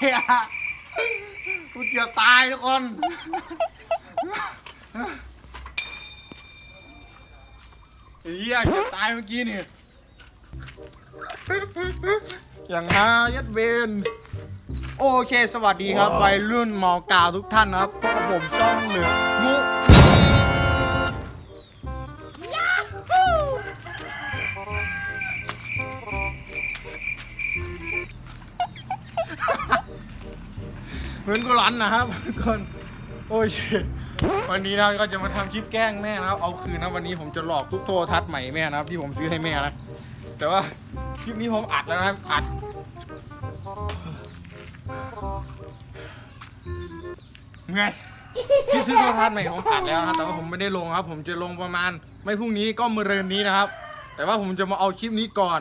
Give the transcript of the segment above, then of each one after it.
Ây da. กูเกือบตายทุกคนเฮียเกือบตายเมื่อกี้นี่ อย่างฮายัดเวนโอเค สวัสดีครับวัยรุ่นมอกาวทุกท่านนะครับพบกับผมช่องเหลืองมุ เหมือนกูรันนะครับทุกคนโอ้ยวันนี้นะก็จะมาทำคลิปแกล้งแม่นะครับ เอาคืนนะวันนี้ผมจะหลอกทุกโทรทัศน์ใหม่แม่นะครับ ที่ผมซื้อให้แม่นะแต่ว่าคลิปนี้ผมอัดแล้วนะครับอัดไงคลิปซื้อโทรทัศน์ใหม่ผมอัดแล้วนะครับแต่ว่าผมไม่ได้ลงครับ ผมจะลงประมาณ ไม่พรุ่งนี้ก็มะรืนนี้นะครับ แต่ว่าผมจะมาเอาคลิปนี้ก่อน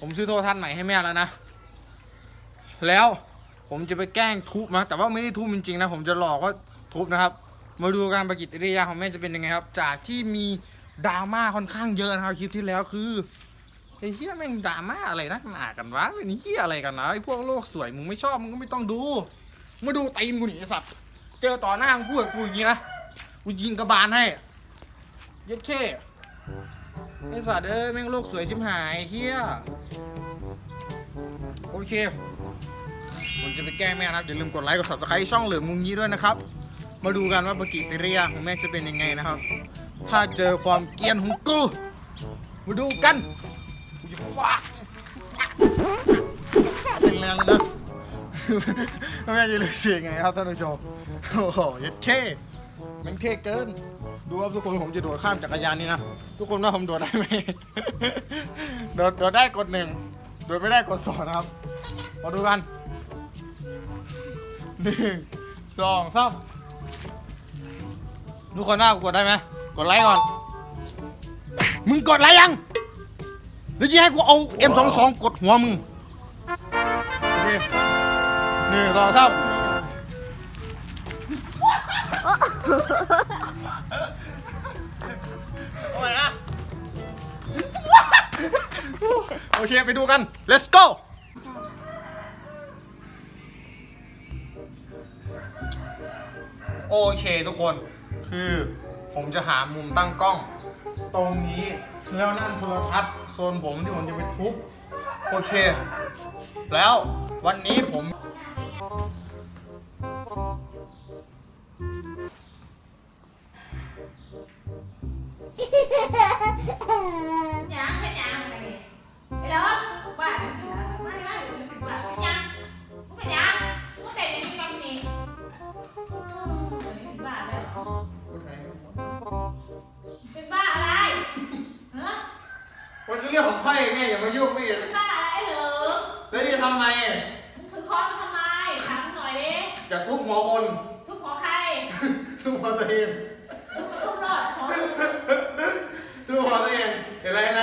ผมซื้อโทรทัศน์ใหม่ให้แม่แล้วนะแล้ว ผมจะไปแกล้งทุบนะแต่ว่าไม่ได้ทุบจริงๆนะผมจะหลอกว่าทุบนะครับ มาดูการประกิริยาของแม่จะเป็นยังไงครับ จากที่มีดราม่าค่อนข้างเยอะนะครับคลิปที่แล้วคือไอ้เฮียแม่งดราม่าอะไรนักหนากันวะเป็นเฮียอะไรกันนะไอ้พวกโลกสวยมึงไม่ชอบมึงก็ไม่ต้องดูมาดูตีนกูหนิไอ้สัตว์เจอต่อหน้าพูดกูอย่างนี้นะกูยิงกระบาลให้เย็ดเข้ไอ้สัตว์เอ้ยแม่งโลกสวยชิบหายเฮียโอเค ผมจะไปแกล้งแม่นะครับอย่าลืมกดไลค์กด subscribe ช่องเหลืองมุงยี้ด้วยนะครับ มาดูกันว่าปฏิกิริยาของแม่จะเป็นยังไงนะครับ ถ้าเจอความเกรียนของกูมาดูกันกูจะฟาดแรงเลยนะแม่จะรู้สึกยังไงครับท่านผู้ชมโอ้โหยัดเข้แม่งเท่เกิน ดูครับทุกคนผมจะโดดข้ามจักรยานนี่นะทุกคนว่าผมโดดได้ไหมโดดโดดได้กดหนึ่งโดดไม่ได้กดสองนะครับมาดูกัน หนึ่งสองสามทุกคนว่ากูกดได้ไหมกดไลค์ก่อน มึงกดไลค์ยังหรือจะให้กูเอา M22 กดหัวมึงโอเคหนึ่งสองสามเอาไปนะโอเค ไปดูกัน let's go โอเคทุกคน คือผมจะหามุมตั้งกล้อง ตรงนี้แล้วนั่นโทรทัศน์โซนผมที่ผมจะไปทุบโอเค แล้ววันนี้ผม nhang cái nhang này cái đó ba cái gì đó má má cái ba cái nhang muốn cái nhang muốn cái này đi con gì ba đây cái ba อะไรฮะวันนี้เรื่องของไพ่แม่อย่ามายุ่งไม่เห็นเป็นบ้าอะไรเหรอแล้วจะทำไมมึงถือค้อนมาทำไมถามหน่อยดิอย่าทุบหัวคน ทุบหัวใครทุบหัวตัวเองทุบทุบรอดของทุบหัวตัวเองเห็นอะไรไหม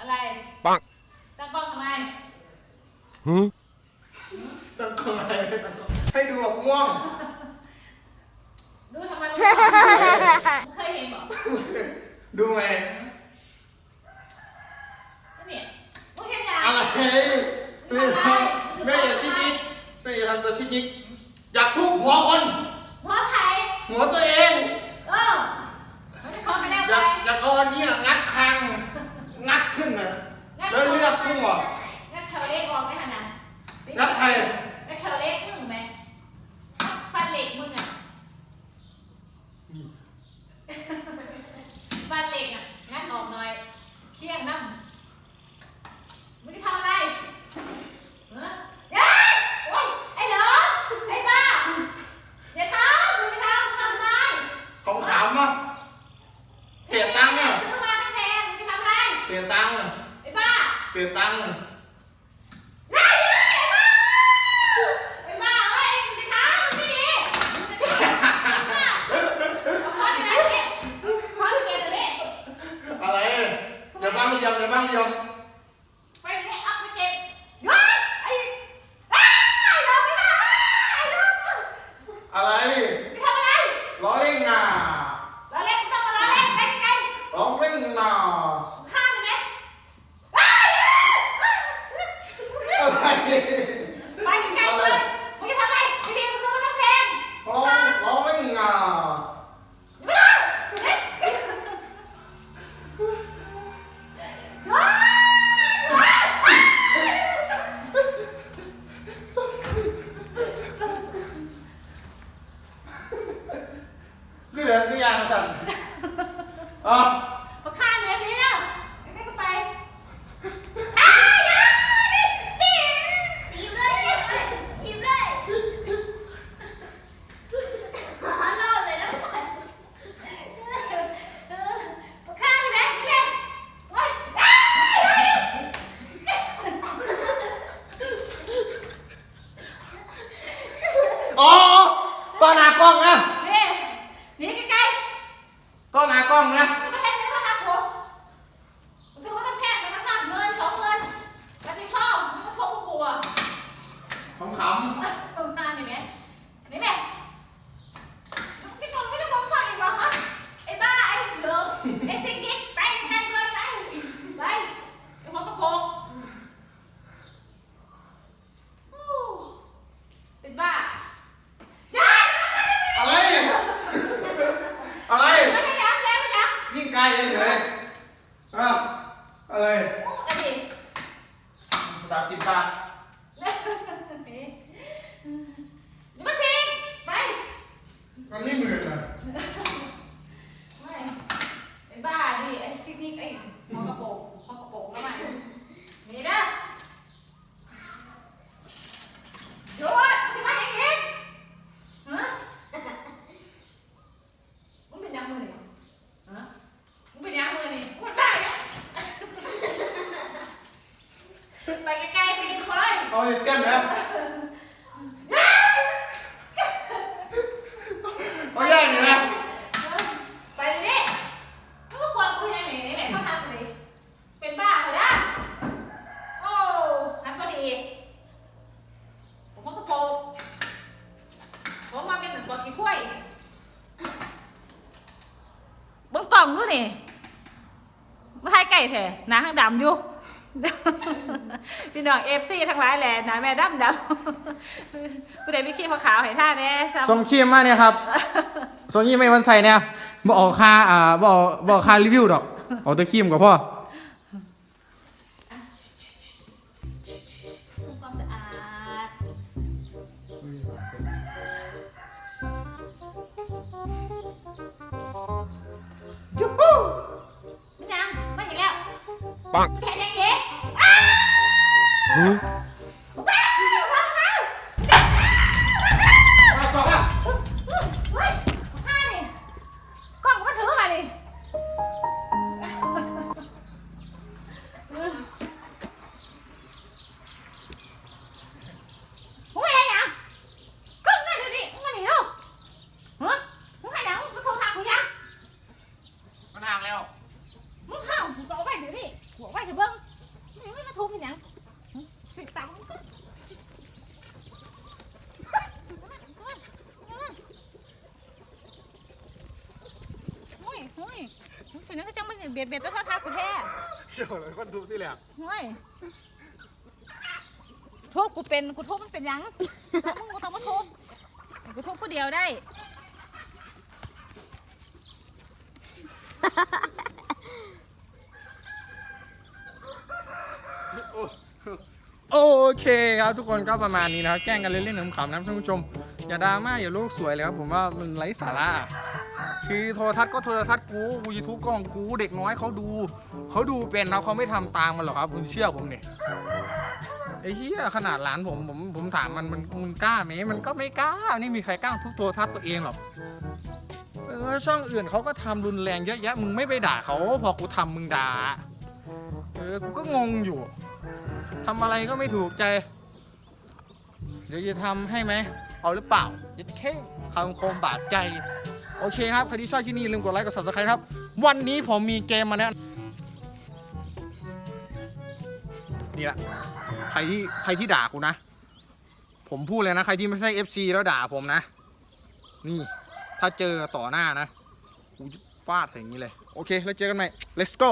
อะไร ปัง ตั้งกล้องทำไม ตั้งกล้องอะไรไม่ตั้งกล้องให้ดูแบบม่วง ดูทำไมมึงเคยเห็นบอก ดูไหม เนี่ยมึงเห็นยัง อะไรแม่ทำแม่อย่าชิกิก ชิกิกอยากทุบหัวคน หัวไผ่ หัวตัวเอง เออมันจะคอไม่ได้ อ ไป ยากอยากเอาอันนี้น่ะงัดคางงัดขึ้นนะแล้วเลือดพุ่งออก งัดเธอเล็กออกไหมฮะนะ งัดใคร งัดเธอเล็กมึงไหมฟันเหล็กมึงอะฟันเหล็กอะงัดออกหน่อยเคี่ยงน้ำมึงจะทำอะไรเฮ้ยเฮ้ยโอ้ยไอ้เหลิม ลี่ยนตังค์ ไอ้บ้า เปลี่ยนตังค์ ได้ได้ไอ้บ้าไอ้บ้าเฮ้ยมึงจะท้ามันไม่ดีเอาคอนไปไหนเนี่ยคอนเก็บเลยอะไร เดี๋ยวบ้างไม่ยอมเดี๋ยวบ้างไม่ยอือเดี๋ยวนี่ยังสั่นอ๋อ มาฆ่าเนื้อนี้แล้วไม่ก็ไปอ้าวนี่ตีเลยตีเลยหาเล่าเลยนะมาฆ่าเลยไหมนี่เลยโอ๊ยอ้าว อ๋อต้อนหน้ากล้องนะ นี่หนีไกล ต้อนหน้ากล้องนะ ๆจะมาแพงจะมาฆ่าผมซื้อมาตั้งแพงจะมาฆ่าเงินสองเงินมาที่พ่อมันก็โทษพวกกูอะ ขำข ตรงหน้านี่ไหมนี่แม่ที่คนไม่จะมองฟังอีกเหรอฮะไอ้บ้าไอ้เหลิมไอ้ซิงกิ๊กไปไปเลยไปไปไอ้หัวกระโปรงอู้เป็นบ้าอย่าำอะไร อะไร ไม่ได้ยังแกไม่ยัง ยิ่งไกลเฉยๆอะอะไร โอ้อันนี้ แบบติดปาก นี่มาสิไป มันไม่เหมือนอะ ไม่เป็นบ้าดิไอ้ซิงกิ๊กไอ้หัวกระโปรงหัวกระโปรงแล้วมันนี่นะ หยุดมึงมาอย่างนี้ฮะมึงเป็นยังมือนี่ฮะมึงเป็นยังมือนี่มึงบ้าเนี่ย ไปไกลๆไปกินคนเอาอีกแก้มนะเอาแย่งอยู่นะไปเลยดิมึงก็กวนกูยังไงไหนไหนเขาทำเลยเป็นบ้าเหรอนะโอ้นั่นก็ดีผมก็กระโปรงผมมาเป็นเหมือนกอดขี้ข้วยเบิ้งกล่องด้วยนี่ไม่ให้ไก่แท้หนาข้างดำอยู่ พี่น้องเอฟซีทั้งหลายแหละหนาแม่ดำดำผู้ใดไม่ขี้ขาวๆให้ท่าแน่ซ้ำส่งครีมมาเนี่ยครับส่งยี่ไม่วันใส่เนี่ยบออกค่าอ่าบออกบออกค่ารีวิวดอกเอาแต่ครีมกับพ่อทำความสะอาดไม่ยังไม่อย่างแล้วปังแค่ยังเก๋อ้าว ว้ โอ้ยโอ้ยมึงเป็นนักก็จังมึงเบียดเบียดไปทอดทักกูแท้เชี่ยวเลยคนดูที่แหลกโอ้ยทุบกูเป็นกูทุบมันเป็นหยังแล้วมึงก็ต้องมาทุบให้กูทุบผู้เดียวได้โอเคครับทุกคนก็ประมาณนี้นะครับแกล้งกันเล่นๆขำๆนะท่านผู้ชม อย่าดราม่าอย่าโลกสวยเลยครับผมว่ามันไร้สาระ คือโทรทัศน์ก็โทรทัศน์กูกูยูทูบก็ของกูเด็กน้อยเขาดูเขาดูเป็นแล้วเขาไม่ทำตามมันหรอกครับคุณเชื่อผมเนี่ยไอ้เหี้ยขนาดหลานผมผมผมถามมันมันมันกล้าไหมมันก็ไม่กล้านี่มีใครกล้าทุบโทรทัศน์ตัวเองหรอกเออช่องอื่นเขาก็ทำรุนแรงเยอะแยะมึงไม่ไปด่าเขาพอกูทำมึงด่าเลยกูก็งงอยู่ทำอะไรก็ไม่ถูกใจ เดี๋ยวจะทำให้ไหมเอาหรือเปล่ายัดแค่คำคมบาดใจ โอเคครับใครที่ชอบที่นี่อย่าลืมกดไลค์กด subscribe ครับ วันนี้ผมมีเกมมาแนะนี่แหละใครที่ใครที่ด่ากูนะ ผมพูดเลยนะ ใครที่ไม่ใช่ FC แล้วด่าผมนะ นี่ ถ้าเจอต่อหน้านะกูฟาดอย่างนี้เลย โอเค แล้วเจอกันใหม่ let's go